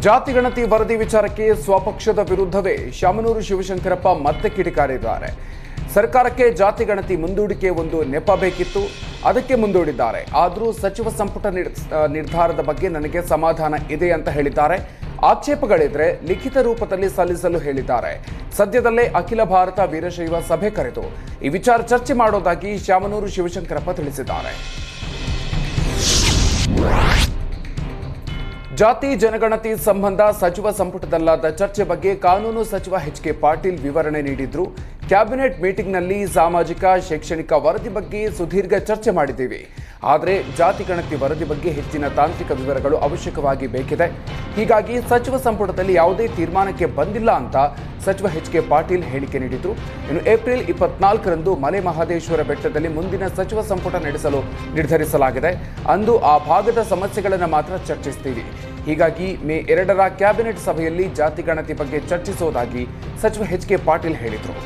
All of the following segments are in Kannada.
ಜಾತಿಗಣತಿ ವರದಿ ವಿಚಾರಕ್ಕೆ ಸ್ವಪಕ್ಷದ ವಿರುದ್ಧವೇ ಶಾಮನೂರು ಶಿವಶಂಕರಪ್ಪ ಮತ್ತೆ ಕಿಡಿಕಾರಿದ್ದಾರೆ. ಸರ್ಕಾರಕ್ಕೆ ಜಾತಿ ಗಣತಿ ಮುಂದೂಡಿಕೆ ಒಂದು ನೆಪ ಬೇಕಿತ್ತು, ಅದಕ್ಕೆ ಮುಂದೂಡಿದ್ದಾರೆ. ಆದರೂ ಸಚಿವ ಸಂಪುಟ ನಿರ್- ನಿರ್ಧಾರದ ಬಗ್ಗೆ ನನಗೆ ಸಮಾಧಾನ ಇದೆ ಅಂತ ಹೇಳಿದ್ದಾರೆ. ಆಕ್ಷೇಪಗಳಿದ್ರೆ ಲಿಖಿತ ರೂಪದಲ್ಲಿ ಸಲ್ಲಿಸಲು ಹೇಳಿದ್ದಾರೆ. ಸದ್ಯದಲ್ಲೇ ಅಖಿಲ ಭಾರತ ವೀರಶೈವ ಸಭೆ ಕರೆದು ಈ ವಿಚಾರ ಚರ್ಚೆ ಮಾಡೋದಾಗಿ ಶಾಮನೂರು ಶಿವಶಂಕರಪ್ಪ ತಿಳಿಸಿದ್ದಾರೆ. ಜಾತಿ ಜನಗಣತಿ ಸಂಬಂಧ ಸಚಿವ ಸಂಪುಟದಲ್ಲಾದ ಚರ್ಚೆ ಬಗ್ಗೆ ಕಾನೂನು ಸಚಿವ ಎಚ್ ಕೆ ಪಾಟೀಲ್ ವಿವರಣೆ ನೀಡಿದ್ರು. ಕ್ಯಾಬಿನೆಟ್ ಮೀಟಿಂಗ್ನಲ್ಲಿ ಸಾಮಾಜಿಕ, ಶೈಕ್ಷಣಿಕ ವರದಿ ಬಗ್ಗೆ ಸುದೀರ್ಘ ಚರ್ಚೆ ಮಾಡಿದ್ದೀವಿ. ಆದರೆ ಜಾತಿ ಗಣತಿ ವರದಿ ಬಗ್ಗೆ ಹೆಚ್ಚಿನ ತಾಂತ್ರಿಕ ವಿವರಗಳು ಅವಶ್ಯಕವಾಗಿ ಬೇಕಿದೆ. ಹೀಗಾಗಿ ಸಚಿವ ಸಂಪುಟದಲ್ಲಿ ಯಾವುದೇ ತೀರ್ಮಾನಕ್ಕೆ ಬಂದಿಲ್ಲ ಅಂತ ಸಚಿವ ಎಚ್ ಕೆ ಪಾಟೀಲ್ ಹೇಳಿಕೆ ನೀಡಿದ್ರು. ಇನ್ನು ಏಪ್ರಿಲ್ ಇಪ್ಪತ್ನಾಲ್ಕರಂದು ಮಲೆ ಮಹದೇಶ್ವರ ಬೆಟ್ಟದಲ್ಲಿ ಮುಂದಿನ ಸಚಿವ ಸಂಪುಟ ನಡೆಸಲು ನಿರ್ಧರಿಸಲಾಗಿದೆ. ಅಂದು ಆ ಭಾಗದ ಸಮಸ್ಯೆಗಳನ್ನು ಮಾತ್ರ ಚರ್ಚಿಸ್ತೀವಿ. ಹೀಗಾಗಿ ಮೇ ಎರಡರ ಕ್ಯಾಬಿನೆಟ್ ಸಭೆಯಲ್ಲಿ ಜಾತಿ ಗಣತಿ ಬಗ್ಗೆ ಚರ್ಚಿಸುವುದಾಗಿ ಸಚಿವ ಎಚ್ ಕೆ ಪಾಟೀಲ್ ಹೇಳಿದರು.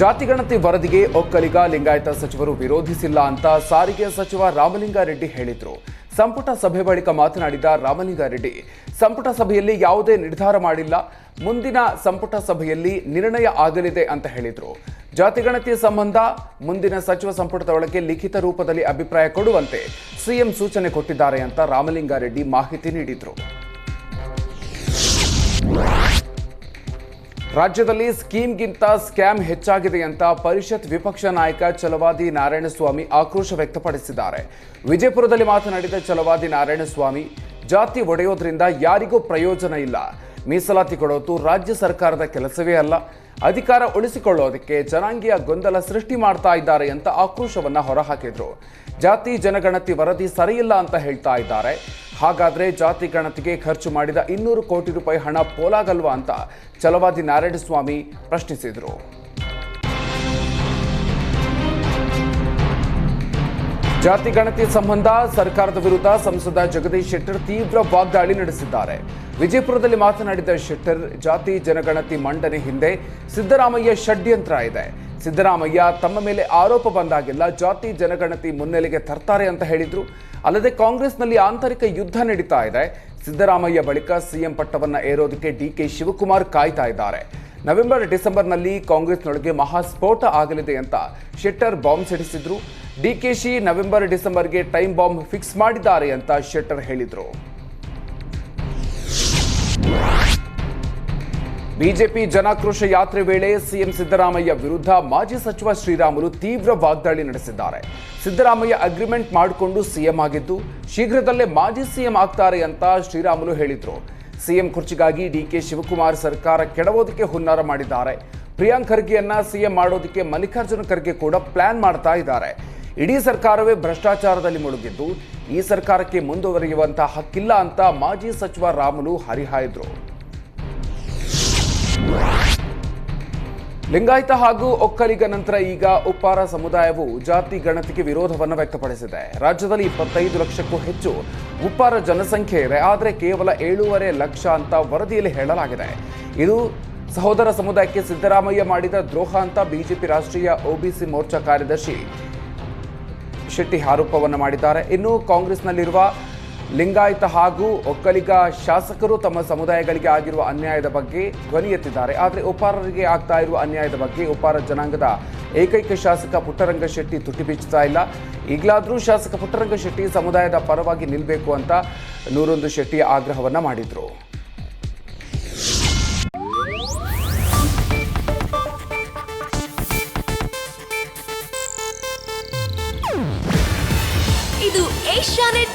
ಜಾತಿಗಣತಿ ವರದಿಗೆ ಒಕ್ಕಲಿಗ ಲಿಂಗಾಯತ ಸಚಿವರು ವಿರೋಧಿಸಿಲ್ಲ ಅಂತ ಸಾರಿಗೆ ಸಚಿವ ರಾಮಲಿಂಗಾರೆಡ್ಡಿ ಹೇಳಿದರು. ಸಂಪುಟ ಸಭೆ ಬಳಿಕ ಮಾತನಾಡಿದ ರಾಮಲಿಂಗಾರೆಡ್ಡಿ, ಸಂಪುಟ ಸಭೆಯಲ್ಲಿ ಯಾವುದೇ ನಿರ್ಧಾರ ಮಾಡಿಲ್ಲ, ಮುಂದಿನ ಸಂಪುಟ ಸಭೆಯಲ್ಲಿ ನಿರ್ಣಯ ಆಗಲಿದೆ ಅಂತ ಹೇಳಿದ್ರು. ಜಾತಿಗಣತಿ ಸಂಬಂಧ ಮುಂದಿನ ಸಚಿವ ಸಂಪುಟದ ಒಳಗೆ ಲಿಖಿತ ರೂಪದಲ್ಲಿ ಅಭಿಪ್ರಾಯ ಕೊಡುವಂತೆ ಸಿಎಂ ಸೂಚನೆ ಕೊಟ್ಟಿದ್ದಾರೆ ಅಂತ ರಾಮಲಿಂಗಾರೆಡ್ಡಿ ಮಾಹಿತಿ ನೀಡಿದರು. ರಾಜ್ಯದಲ್ಲಿ ಸ್ಕೀಮ್ಗಿಂತ ಸ್ಕ್ಯಾಮ್ ಹೆಚ್ಚಾಗಿದೆ ಅಂತ ಪರಿಷತ್ ವಿಪಕ್ಷ ನಾಯಕ ಚಲವಾದಿ ನಾರಾಯಣಸ್ವಾಮಿ ಆಕ್ರೋಶ ವ್ಯಕ್ತಪಡಿಸಿದ್ದಾರೆ. ವಿಜಯಪುರದಲ್ಲಿ ಮಾತನಾಡಿದ ಚಲವಾದಿ ನಾರಾಯಣಸ್ವಾಮಿ, ಜಾತಿ ಒಡೆಯೋದ್ರಿಂದ ಯಾರಿಗೂ ಪ್ರಯೋಜನ ಇಲ್ಲ. ಮೀಸಲಾತಿ ಕೊಡೋದು ರಾಜ್ಯ ಸರ್ಕಾರದ ಕೆಲಸವೇ ಅಲ್ಲ. ಅಧಿಕಾರ ಉಳಿಸಿಕೊಳ್ಳೋದಕ್ಕೆ ಜನಾಂಗೀಯ ಗೊಂದಲ ಸೃಷ್ಟಿ ಮಾಡ್ತಾ ಇದ್ದಾರೆ ಅಂತ ಆಕ್ರೋಶವನ್ನ ಹೊರಹಾಕಿದ್ರು. ಜಾತಿ ಜನಗಣತಿ ವರದಿ ಸರಿಯಿಲ್ಲ ಅಂತ ಹೇಳ್ತಾ ಇದ್ದಾರೆ. ಹಾಗಾದ್ರೆ ಜಾತಿ ಗಣತಿಗೆ ಖರ್ಚು ಮಾಡಿದ ಇನ್ನೂರು ಕೋಟಿ ರೂಪಾಯಿ ಹಣ ಪೋಲಾಗಲ್ವಾ ಅಂತ ಚಲವಾದಿ ನಾರಾಯಣಸ್ವಾಮಿ ಪ್ರಶ್ನಿಸಿದರು. ಜಾತಿ ಗಣತಿ ಸಂಬಂಧ ಸರ್ಕಾರದ ವಿರುದ್ಧ ಸಂಸದ ಜಗದೀಶ್ ಶೆಟ್ಟರ್ ತೀವ್ರ ವಾಗ್ದಾಳಿ ನಡೆಸಿದ್ದಾರೆ. ವಿಜಯಪುರದಲ್ಲಿ ಮಾತನಾಡಿದ ಶೆಟ್ಟರ್, ಜಾತಿ ಜನಗಣತಿ ಮಂಡನೆ ಹಿಂದೆ ಸಿದ್ದರಾಮಯ್ಯ ಷಡ್ಯಂತ್ರ ಇದೆ. ಸಿದ್ದರಾಮಯ್ಯ ತಮ್ಮ ಮೇಲೆ ಆರೋಪ ಬಂದಾಗೆಲ್ಲ ಜಾತಿ ಜನಗಣತಿ ಮುನ್ನೆಲೆಗೆ ತರ್ತಾರೆ ಅಂತ ಹೇಳಿದ್ರು. ಅಲ್ಲದೆ ಕಾಂಗ್ರೆಸ್ನಲ್ಲಿ ಆಂತರಿಕ ಯುದ್ಧ ನಡೀತಾ ಇದೆ. ಸಿದ್ದರಾಮಯ್ಯ ಬಳಿಕ ಸಿಎಂ ಪಟ್ಟವನ್ನು ಏರೋದಕ್ಕೆ ಡಿಕೆ ಶಿವಕುಮಾರ್ ಕಾಯ್ತಾ ಇದ್ದಾರೆ. ನವೆಂಬರ್ ಡಿಸೆಂಬರ್ನಲ್ಲಿ ಕಾಂಗ್ರೆಸ್ನೊಳಗೆ ಮಹಾಸ್ಫೋಟ ಆಗಲಿದೆ ಅಂತ ಶೆಟ್ಟರ್ ಬಾಂಬ್ ಸಿಡಿಸಿದ್ರು. ಡಿಕೆಶಿ ನವೆಂಬರ್ ಡಿಸೆಂಬರ್ಗೆ ಟೈಮ್ ಬಾಂಬ್ ಫಿಕ್ಸ್ ಮಾಡಿದ್ದಾರೆ ಅಂತ ಶೆಟ್ಟರ್ ಹೇಳಿದರು. ಬಿಜೆಪಿ ಜನಾಕ್ರೋಶ ಯಾತ್ರೆ ವೇಳೆ ಸಿಎಂ ಸಿದ್ದರಾಮಯ್ಯ ವಿರುದ್ಧ ಮಾಜಿ ಸಚಿವ ಶ್ರೀರಾಮುಲು ತೀವ್ರ ವಾಗ್ದಾಳಿ ನಡೆಸಿದ್ದಾರೆ. ಸಿದ್ದರಾಮಯ್ಯ ಅಗ್ರಿಮೆಂಟ್ ಮಾಡಿಕೊಂಡು ಸಿಎಂ ಆಗಿದ್ದು, ಶೀಘ್ರದಲ್ಲೇ ಮಾಜಿ ಸಿಎಂ ಆಗ್ತಾರೆ ಅಂತ ಶ್ರೀರಾಮುಲು ಹೇಳಿದ್ರು. ಸಿಎಂ ಕುರ್ಚಿಗಾಗಿ ಡಿಕೆ ಶಿವಕುಮಾರ್ ಸರ್ಕಾರ ಕೆಡವೋದಕ್ಕೆ ಹುನ್ನಾರ ಮಾಡಿದ್ದಾರೆ. ಪ್ರಿಯಾಂಕ್ ಖರ್ಗೆಯನ್ನ ಸಿಎಂ ಮಾಡೋದಕ್ಕೆ ಮಲ್ಲಿಕಾರ್ಜುನ ಖರ್ಗೆ ಕೂಡ ಪ್ಲಾನ್ ಮಾಡ್ತಾ ಇದ್ದಾರೆ. ಇಡೀ ಸರ್ಕಾರವೇ ಭ್ರಷ್ಟಾಚಾರದಲ್ಲಿ ಮುಳುಗಿದ್ದು, ಈ ಸರ್ಕಾರಕ್ಕೆ ಮುಂದುವರಿಯುವಂತಹ ಹಕ್ಕಿಲ್ಲ ಅಂತ ಮಾಜಿ ಸಚಿವ ರಾಮುಲು ಹರಿಹಾಯ್ದ್ರು. ಲಿಂಗಾಯತ ಹಾಗೂ ಒಕ್ಕಲಿಗ ನಂತರ ಈಗ ಉಪ್ಪಾರ ಸಮುದಾಯವು ಜಾತಿ ಗಣತಿಗೆ ವಿರೋಧವನ್ನು ವ್ಯಕ್ತಪಡಿಸಿದೆ. ರಾಜ್ಯದಲ್ಲಿ ಇಪ್ಪತ್ತೈದು ಲಕ್ಷಕ್ಕೂ ಹೆಚ್ಚು ಉಪ್ಪಾರ ಜನಸಂಖ್ಯೆ ಇದೆ. ಆದರೆ ಕೇವಲ ಏಳೂವರೆ ಲಕ್ಷ ಅಂತ ವರದಿಯಲ್ಲಿ ಹೇಳಲಾಗಿದೆ. ಇದು ಸಹೋದರ ಸಮುದಾಯಕ್ಕೆ ಸಿದ್ದರಾಮಯ್ಯ ಮಾಡಿದ ದ್ರೋಹ ಅಂತ ಬಿಜೆಪಿ ರಾಷ್ಟ್ರೀಯ ಒಬಿಸಿ ಮೋರ್ಚಾ ಕಾರ್ಯದರ್ಶಿ ಶೆಟ್ಟಿ ಆರೋಪವನ್ನು ಮಾಡಿದ್ದಾರೆ. ಇನ್ನು ಕಾಂಗ್ರೆಸ್ನಲ್ಲಿರುವ ಲಿಂಗಾಯತ ಹಾಗೂ ಒಕ್ಕಲಿಗ ಶಾಸಕರು ತಮ್ಮ ಸಮುದಾಯಗಳಿಗೆ ಆಗಿರುವ ಅನ್ಯಾಯದ ಬಗ್ಗೆ ಧ್ವನಿ ಎತ್ತಿದ್ದಾರೆ. ಆದರೆ ಉಪಾರರಿಗೆ ಆಗ್ತಾ ಇರುವ ಅನ್ಯಾಯದ ಬಗ್ಗೆ ಉಪಾರ ಜನಾಂಗದ ಏಕೈಕ ಶಾಸಕ ಪುಟ್ಟರಂಗ ಶೆಟ್ಟಿ ತುಟಿ ಬಿಚ್ಚುತ್ತಾ ಇಲ್ಲ. ಈಗಲಾದರೂ ಶಾಸಕ ಪುಟ್ಟರಂಗ ಶೆಟ್ಟಿ ಸಮುದಾಯದ ಪರವಾಗಿ ನಿಲ್ಲಬೇಕು ಅಂತ ನೂರೊಂದು ಶೆಟ್ಟಿ ಆಗ್ರಹವನ್ನ ಮಾಡಿದ್ರು. ಇದು ಏಷ್ಯಾನೆಟ್